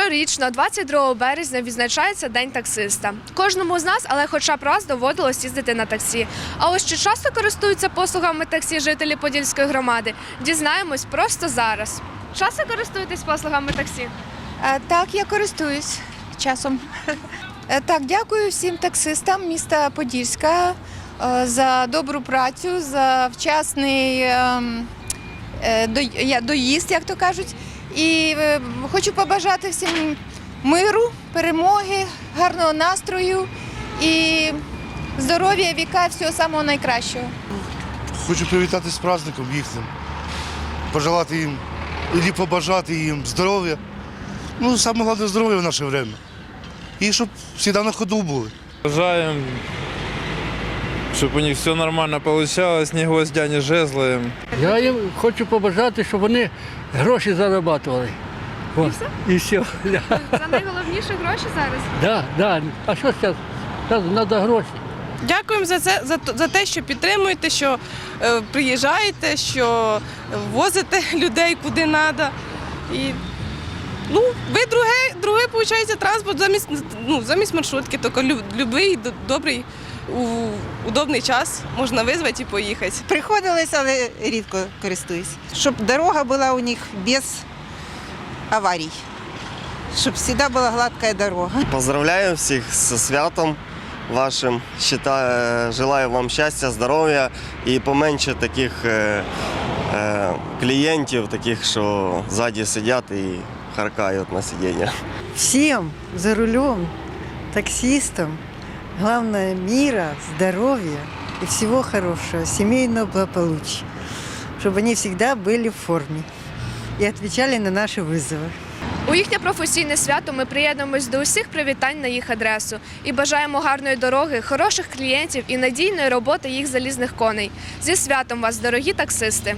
Щорічно, 22 березня, відзначається День таксиста. Кожному з нас, але хоча б раз доводилось їздити на таксі. А ось чи часто користуються послугами таксі жителі Подільської громади? Дізнаємось просто зараз. Часто користуєтесь послугами таксі? Е, Так, я користуюсь часом. Е, Так, дякую всім таксистам міста Подільська е, за добру працю, за вчасний ем, доїзд, як то кажуть. І е, хочу побажати всім миру, перемоги, гарного настрою і здоров'я, віка, всього самого найкращого. Хочу привітати з праздником їхнім, пожелати їм, і побажати їм здоров'я. Ну, саме головне здоров'я в наше время. І щоб завжди на ходу були. Бажаємо, щоб у них все нормально вийшло, ні гвоздя, ні жезла їм. Я їм хочу побажати, щоб вони гроші зарабатували. І все? І все. Це найголовніше гроші зараз. да, да. А що зараз? Зараз треба гроші. Дякуємо за це за, за те, що підтримуєте, що е, приїжджаєте, що возите людей куди треба. І ну, ви друге, друге виходить, транспорт замість, ну, замість маршрутки, тільки лю- любий добрий, у, удобний час можна визвати і поїхати. Приходилось, але рідко користуюсь. Щоб дорога була у них без аварій. Щоб завжди була гладка дорога. Поздравляю всіх з святом вашим. Щита- Желаю вам щастя, здоров'я і поменше таких е, е, клієнтів, таких, що ззаді сидять і харкають на сидіння. всем за рулем, таксистам, главное мира, здоровья и всего хорошего, семейного благополучия, чтобы они всегда были в форме и отвечали на наши вызовы. У їхнє професійне свято ми приєднуємось до усіх привітань на їх адресу і бажаємо гарної дороги, хороших клієнтів і надійної роботи їх залізних коней. Зі святом вас, дорогі таксисти!